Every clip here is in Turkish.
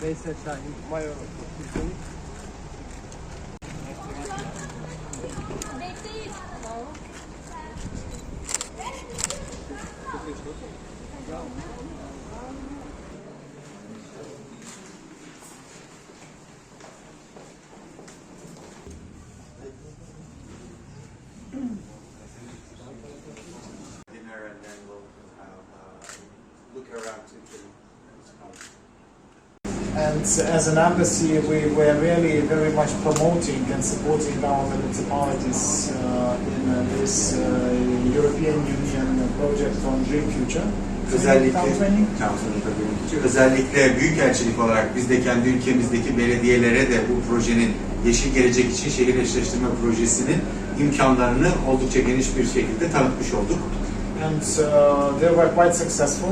Şahin, dinner and then we'll uh, look around to the And as an embassy, we were really very much promoting and supporting our municipalities uh, in uh, this uh, European Union project on Green Future. Özellikle, tabii. özellikle büyükelçilik olarak biz de kendi ülkemizdeki belediyelere de bu projenin Yeşil Gelecek için şehir eşleştirme projesinin imkanlarını oldukça geniş bir şekilde tanıtmış olduk. And uh, they were quite successful.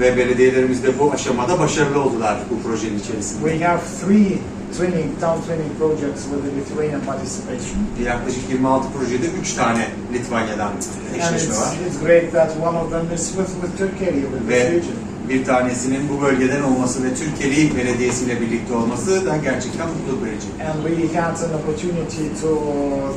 Ve belediyelerimiz de bu aşamada başarılı oldular bu projenin içerisinde. We have three training, town training projects with the Lithuanian participation. Yaklaşık 26 projede 3 tane Litvanya'dan And eşleşme it's, var. it's great that one of them is with, with Turkey, with Ve this region. Bir tanesinin bu bölgeden olması ve Türkiye'li belediyesiyle birlikte olması da gerçekten mutluluk verici. And we had an opportunity to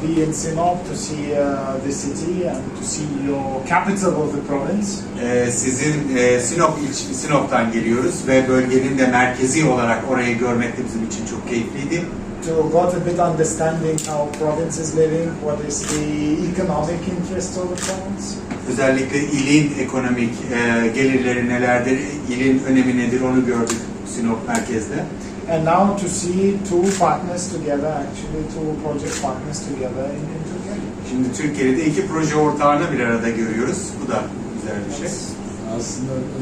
be in Sinop to see uh, the city and to see your capital of the province. Ee, sizin e, Sinop ilç, Sinop'tan geliyoruz ve bölgenin de merkezi olarak orayı görmek de bizim için çok keyifliydi. To got a bit understanding how province is living, what is the economic interest of the province. Özellikle ilin ekonomik e, gelirleri nelerdir, ilin önemi nedir onu gördük Sinop merkezde. And now to see two partners together, actually two project partners together in, in Turkey. Şimdi Türkiye'de iki proje ortağını bir arada görüyoruz. Bu da güzel bir şey. Aslında e,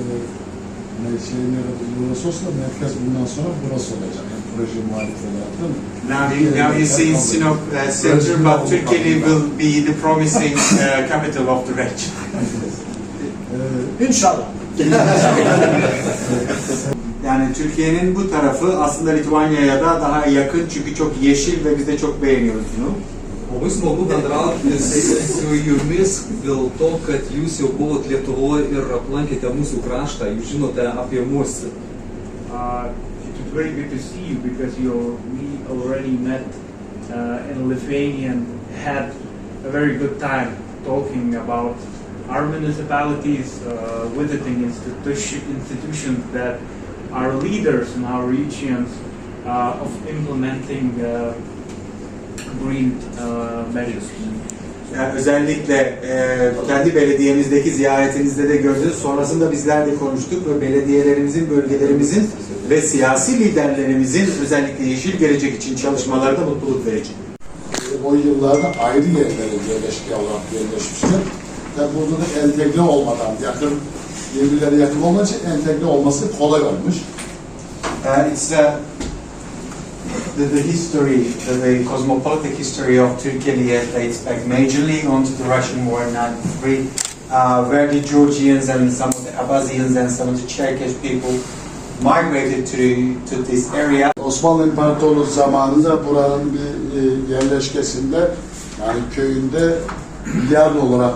ne- şeyin yaratıldığı burası olsa da merkez bundan sonra burası olacak. Yani Now you, now you see Sinop uh, center, but Türkiye will be the promising uh, capital of the region. E, Inshallah. Yani Türkiye'nin bu tarafı aslında Litvanya'ya da daha yakın çünkü çok yeşil ve biz de çok beğeniyoruz bunu. Labai smagu bendrauti su jumis dėl to, kad jūs jau buvot Lietuvoje ir aplankėte mūsų kraštą, jūs žinote apie mus. Very good to see you because you we already met uh, in Lithuania and had a very good time talking about our municipalities, uh, visiting institution, institutions that are leaders in our regions uh, of implementing uh, green uh, measures. Yani özellikle e, kendi belediyemizdeki ziyaretinizde de gördünüz. Sonrasında bizler de konuştuk ve belediyelerimizin, bölgelerimizin ve siyasi liderlerimizin özellikle yeşil gelecek için çalışmaları da mutluluk verici. o yıllarda ayrı yerlere yerleşke olarak yerleşmişler. Ve burada da entegre olmadan yakın birbirlerine yakın olmadığı için entegre olması kolay olmuş. Uh, it's uh, the, the history, the, the cosmopolitan history of Turkey dates back majorly onto the Russian War in 93, uh, where the Georgians and some of the Abbazians and some of the Cherkesh people migrated to, to this area. Osmanlı İmparatorluğu zamanında buranın bir e, yerleşkesinde yani köyünde Bilyarlı olarak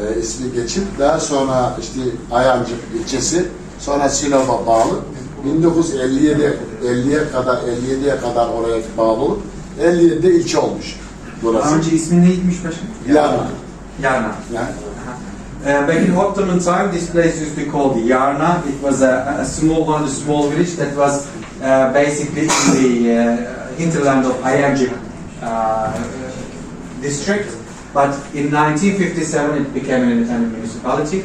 e, ismi geçip daha sonra işte Ayancık ilçesi sonra Sinop'a bağlı 1957 50'ye kadar 57'ye kadar oraya bağlı olup 57'de ilçe olmuş burası. Daha önce ismi neymiş başkanım? Yarna. Yarna. Yani Uh, back in Ottoman time, this place used to be called Yarna. It was a, a small one, a small village that was uh, basically in the uh, hinterland of Ayancık uh, district. But in 1957, it became an independent municipality.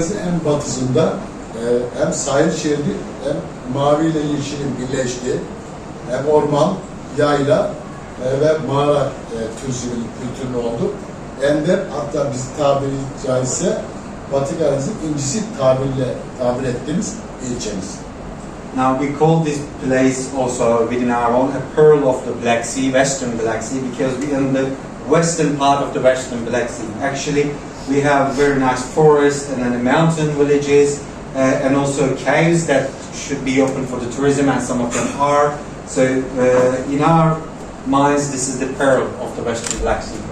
en batısında e, hem sahil şeridi hem mavi ile yeşilin birleştiği hem orman, yayla ve mağara e, turizmi kültürlü oldu. Ender hatta biz tabiri caizse Batı Karadeniz'in incisi tabirle tabir ettiğimiz ilçemiz. Now we call this place also within our own a pearl of the Black Sea, Western Black Sea, because we're in the western part of the Western Black Sea. Actually, we have very nice forests and then the mountain villages, uh, and also caves that should be open for the tourism, and some of them are. So, uh, in our minds, this is the pearl of the Western Black Sea.